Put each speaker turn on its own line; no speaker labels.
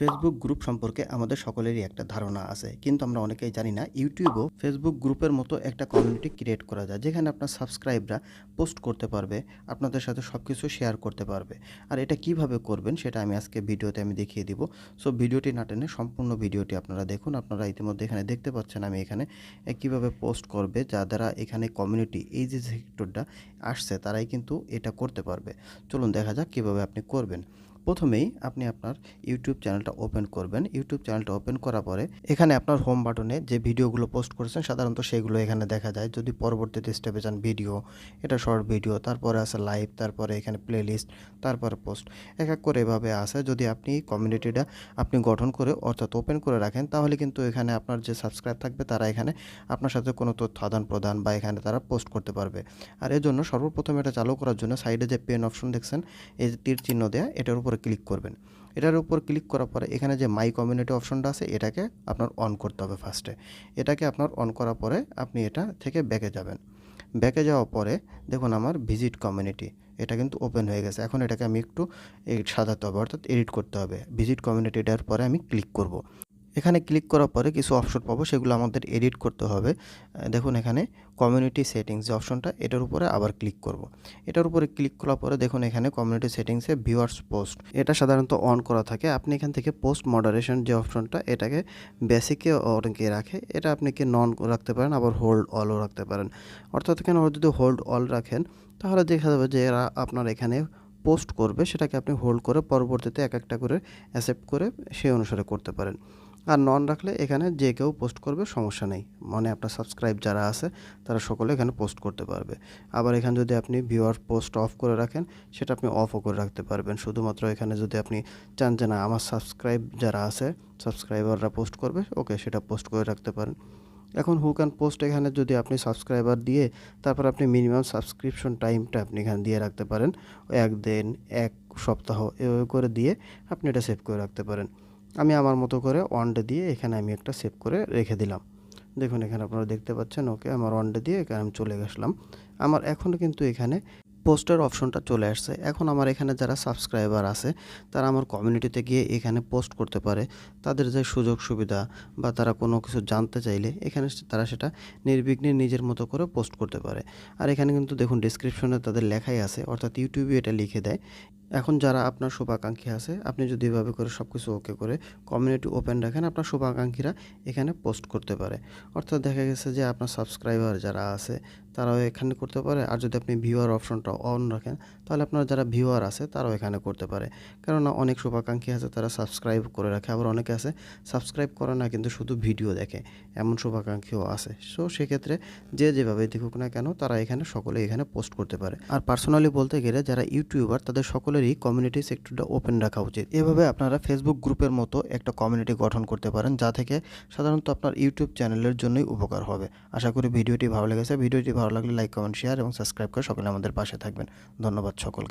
Facebook group সম্পর্কে আমাদের সকলেরই একটা ধারণা আছে। কিন্তু আমরা অনেকেই জানি না ইউটিউবও ফেসবুক গ্রুপের মতো একটা কমিউনিটি ক্রিয়েট করা যায়, যেখানে আপনার সাবস্ক্রাইবরা পোস্ট করতে পারবে, আপনাদের সাথে সব কিছু শেয়ার করতে পারবে। আর এটা কীভাবে করবেন সেটা আমি আজকে ভিডিওতে আমি দেখিয়ে দিব। সো ভিডিওটি না টেনে সম্পূর্ণ ভিডিওটি আপনারা দেখুন। আপনারা ইতিমধ্যে এখানে দেখতে পাচ্ছেন আমি এখানে কীভাবে পোস্ট করবে, যারা এখানে কমিউনিটি এই যে সেক্টরটা আসছে, তারাই কিন্তু এটা করতে পারবে। চলুন দেখা যাক কীভাবে আপনি করবেন। প্রথমেই আপনি আপনার ইউটিউব চ্যানেলটা ওপেন করবেন। ইউটিউব চ্যানেলটা ওপেন করার পরে এখানে আপনার হোম বাটনে যে ভিডিওগুলো পোস্ট করেছেন, সাধারণত সেগুলো এখানে দেখা যায়। যদি পরবর্তীতে স্টেপে যান ভিডিও এটা শর্ট ভিডিও তারপরে আছে লাইভ তারপরে এখানে প্লেলিস্ট তারপরে পোস্ট এক এক করে এভাবে আসে যদি আপনি কমিউনিটিটা আপনি গঠন করে, অর্থাৎ ওপেন করে রাখেন, তাহলে কিন্তু এখানে আপনার যে সাবস্ক্রাইব থাকবে, তারা এখানে আপনার সাথে কোনো তথ্য আদান প্রদান বা এখানে তারা পোস্ট করতে পারবে। আর এর জন্য সর্বপ্রথম এটা চালু করার জন্য সাইডে যে পেন অপশন দেখছেন, এই যে তীর চিহ্ন দেয়া, এটার উপরে ক্লিক করবেন। এটার উপর ক্লিক করার পরে এখানে যে মাই কমিউনিটি অপশনটা আছে, এটাকে আপনার অন করতে হবে ফার্স্টে এটাকে আপনার অন করার পরে আপনি এটা থেকে ব্যাকে যাবেন। ব্যাকে যাওয়ার পরে দেখুন আমার ভিজিট কমিউনিটি এটা কিন্তু ওপেন হয়ে গেছে। এখন এটাকে আমি একটু সাজাতে হবে, অর্থাৎ এডিট করতে হবে। ভিজিট কমিউনিটি কমিউনিটিটার পরে আমি ক্লিক করব। এখানে ক্লিক করার পরে কিছু অপশন পাবো, সেগুলো আমাদের এডিট করতে হবে। দেখুন এখানে কমিউনিটি সেটিংস যে অপশনটা এটার উপরে আবার ক্লিক করব। এটার উপরে ক্লিক করার পরে দেখুন এখানে কমিউনিটি সেটিংসে ভিউয়ার্স পোস্ট এটা সাধারণত অন করা থাকে। আপনি এখান থেকে পোস্ট মডারেশন যে অপশনটা এটাকে বেসিকে অনেকে রাখে। এটা আপনি কি নন রাখতে পারেন, আবার হোল্ড অলও রাখতে পারেন। অর্থাৎ এখানে যদি হোল্ড অল রাখেন, তাহলে দেখা যাবে যে এরা আপনার এখানে পোস্ট করবে, সেটাকে আপনি হোল্ড করে পরবর্তীতে এক একটা করে অ্যাসেপ্ট করে সেই অনুসারে করতে পারেন। আর নন রাখলে এখানে যে কেউ পোস্ট করবে, সমস্যা নেই। মানে আপনার সাবস্ক্রাইব যারা আছে, তারা সকলে এখানে পোস্ট করতে পারবে। আবার এখানে যদি আপনি ভিউয়ার পোস্ট অফ করে রাখেন, সেটা আপনি অফও করে রাখতে পারবেন। শুধুমাত্র এখানে যদি আপনি চান যে না, আমার সাবস্ক্রাইব যারা আছে সাবস্ক্রাইবাররা পোস্ট করবে ওকে সেটা পোস্ট করে রাখতে পারেন। এখন হু ক্যান পোস্ট এখানে যদি আপনি সাবস্ক্রাইবার দিয়ে, তারপর আপনি মিনিমাম সাবস্ক্রিপশন টাইমটা আপনি এখানে দিয়ে রাখতে পারেন। একদিন এক সপ্তাহ, এভাবে করে দিয়ে আপনি এটা সেভ করে রাখতে পারেন। আমি আমার মতো করে ওয়ান ডে দিয়ে এখানে আমি একটা সেভ করে রেখে দিলাম। দেখুন, এখানে আপনারা দেখতে পাচ্ছেন ওকে আমার ওয়ান ডে দিয়ে এখানে আমি চলে গেছিলাম। আমার এখনও কিন্তু এখানে পোস্টের অপশনটা চলে আসছে। এখন আমার এখানে যারা সাবস্ক্রাইবার আছে, তারা আমার কমিউনিটিতে গিয়ে এখানে পোস্ট করতে পারে। তাদের যে সুযোগ সুবিধা বা তারা কোনো কিছু জানতে চাইলে এখানে তারা সেটা নির্বিঘ্নে নিজের মতো করে পোস্ট করতে পারে। আর এখানে কিন্তু দেখুন ডিসক্রিপশনে তাদের লেখাই আছে, অর্থাৎ ইউটিউবে এটা লিখে দেয়। এখন যারা আপনার শুভাকাঙ্ক্ষী আছে, আপনি যদি এভাবে করে সব কিছু ওকে করে কমিউনিটি ওপেন রাখেন, আপনার শুভাকাঙ্ক্ষীরা এখানে পোস্ট করতে পারে। অর্থাৎ দেখা গেছে যে আপনার সাবস্ক্রাইবার যারা আছে, তারাও এখানে করতে পারে। আর যদি আপনি ভিউয়ার অপশনটা অন রাখেন, তাহলে আপনার যারা ভিউয়ার আছে, তারাও এখানে করতে পারে। কেননা অনেক শুভাকাঙ্ক্ষী আছে, তারা সাবস্ক্রাইব করে রাখে। আবার অনেকে আছে সাবস্ক্রাইব করে না, কিন্তু শুধু ভিডিও দেখে, এমন শুভাকাঙ্ক্ষীও আছে। সো সেক্ষেত্রে যে যেভাবে দেখুক না কেন, তারা এখানে সকলে এখানে পোস্ট করতে পারে। আর পার্সোনালি বলতে গেলে, যারা ইউটিউবার তাদের সকলেরই কমিউনিটি সেক্টরটা ওপেন রাখা উচিত। এভাবে আপনারা ফেসবুক গ্রুপের মতো একটা কমিউনিটি গঠন করতে পারেন, যা থেকে সাধারণত আপনার ইউটিউব চ্যানেলের জন্যই উপকার হবে। আশা করি ভিডিওটি ভালো লেগেছে। ভিডিওটি ভালো লাগলে লাইক কমেন্ট শেয়ার এবং সাবস্ক্রাইব করে সকলে আমাদের পাশে থাকবেন। ধন্যবাদ সকলকে।